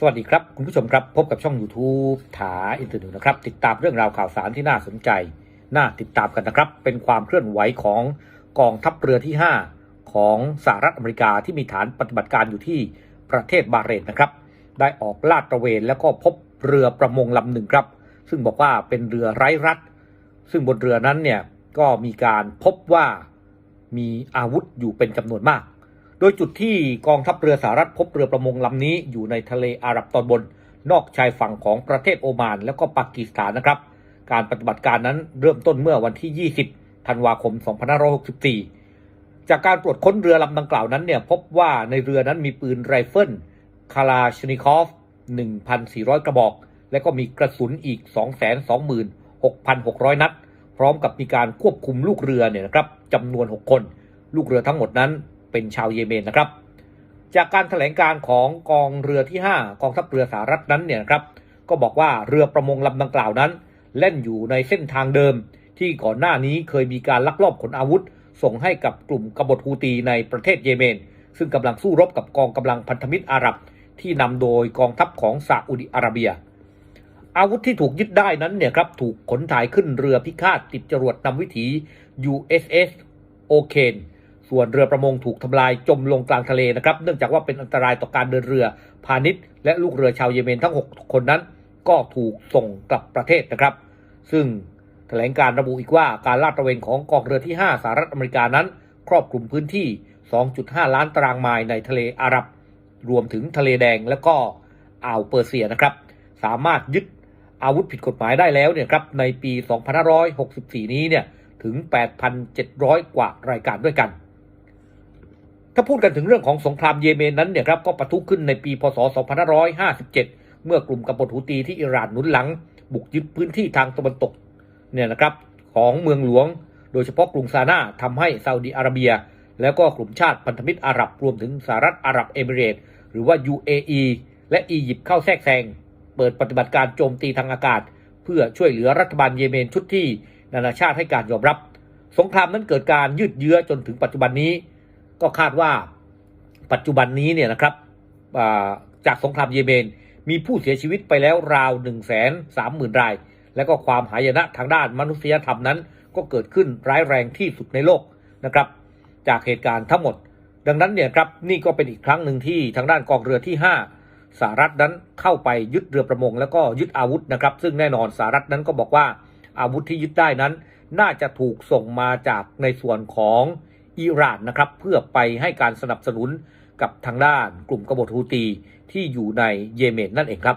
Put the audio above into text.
สวัสดีครับ คุณผู้ชมครับ พบกับช่อง YouTube ถาอินเตอร์เน็ตนะครับ ติดตามเรื่องราวข่าวสารที่น่าสนใจ น่าติดตามกันนะครับ เป็นความเคลื่อนไหวของกองทัพเรือที่ 5 ของสหรัฐอเมริกาที่มีฐานปฏิบัติการอยู่ที่ประเทศบาเรนนะครับ ได้ออกลาดตระเวนแล้วก็พบเรือประมงลำหนึ่งครับ ซึ่งบอกว่าเป็นเรือไร้รัดซึ่งบนเรือนั้นเนี่ยก็มีการพบว่ามีอาวุธอยู่เป็นจำนวนมาก โดยจุดที่กองทัพเรือสหรัฐพบเรือประมงลำนี้อยู่ในทะเลอาหรับตอนบน นอกชายฝั่งของประเทศโอมาน แล้วก็ปากีสถานนะครับ การปฏิบัติการนั้นเริ่มต้นเมื่อวันที่ 20 ธันวาคม 2564 จากการตรวจค้นเรือลำดังกล่าวนั้นเนี่ยพบว่าในเรือนั้นมีปืนไรเฟิลคาลาชนิคอฟ 1,400 กระบอก และก็มีกระสุนอีก 226,600 นัด พร้อมกับมีการควบคุมลูกเรือเนี่ยนะครับจำนวน 6 คน ลูกเรือทั้งหมดนั้น เป็นชาวเยเมนนะครับ จากการถแถลงการของกองเรือที่ 5 กองทัพเรือสหรัฐนั้นเนี่ยครับ ก็บอกว่าเรือประมงลำดังกล่าวนั้น เล่นอยู่ในเส้นทางเดิม ที่ก่อนหน้านี้เคยมีการลักลอบขนอาวุธ ส่งให้กับกลุ่มกบฏฮูตีในประเทศเยเมน ซึ่งกำลังสู้รบกับกองกำลังพันธมิตรอาหรับ ที่นำโดยกองทัพของซาอุดิอาระเบียอาวุธที่ถูกยึดได้นั้นเนี่ยครับถูกขนถ่ายขึ้นเรือพิฆาตติดจรวดนำวิถี USS โอเคน ส่วนเรือประมงถูกทำลายจมลงกลางทะเลนะครับ เนื่องจากว่าเป็นอันตรายต่อการเดินเรือพาณิชย์ และลูกเรือชาวเยเมนทั้ง 6 คนนั้น ก็ถูกส่งกลับประเทศนะครับ ซึ่งแถลงการระบุอีกว่าการลาดตระเวนของกองเรือที่ 5 สหรัฐอเมริกานั้น ครอบคลุมพื้นที่ 2.5 ล้านตารางไมล์ในทะเลอาหรับ รวมถึงทะเลแดงและก็อ่าวเปอร์เซียนะครับ สามารถยึดอาวุธผิดกฎหมายได้แล้วเนี่ยครับในปี 2564 นี้เนี่ยถึง 8,700 กว่ารายการด้วยกัน ถ้าพูดกันถึงเรื่องของสงครามเยเมนนั้นเนี่ยครับก็ปะทุขึ้นในปีพศ 2557 เมื่อกลุ่มกบฏฮูตีที่อิหร่านหนุนหลัง บุกยึดพื้นที่ทางตะวันตกเนี่ยนะครับของเมืองหลวง โดยเฉพาะกรุงซานาทำให้ซาอุดีอาระเบีย แล้วก็กลุ่มชาติพันธมิตรอาหรับรวมถึงสหรัฐอาหรับเอมิเรตหรือว่า UAE และอียิปต์เข้าแทรกแซงเปิดปฏิบัติการโจมตีทางอากาศ เพื่อช่วยเหลือรัฐบาลเยเมนชุดที่นานาชาติให้การยอมรับ สงครามนั้นเกิดการยืดเยื้อจนถึงปัจจุบันนี้ ก็คาดว่าปัจจุบันนี้เนี่ยนะครับจากสงครามเยเมน มีผู้เสียชีวิตไปแล้วราว 1 3 0 0 0 0 ราย และก็ความหายนะทางด้านมนุษยธรรมนั้น ก็เกิดขึ้นร้ายแรงที่สุดในโลกนะครับ จากเหตุการณ์ทั้งหมด ดังนั้นเนี่ยครับนี่ก็เป็นอีกครั้งหนึ่งที่ทางด้านกองเรือที่ 5สหรัฐนั้นเข้าไปยึดเรือประมง แล้วก็ยึดอาวุธนะครับ ซึ่งแน่นอนสหรัฐนั้นก็บอกว่าอาวุธที่ยึดได้นั้น น่าจะถูกส่งมาจากในส่วนของ อิหร่านนะครับ เพื่อไปให้การสนับสนุนกับทางด้านกลุ่มกบฏฮูตีที่อยู่ในเยเมนนั่นเองครับ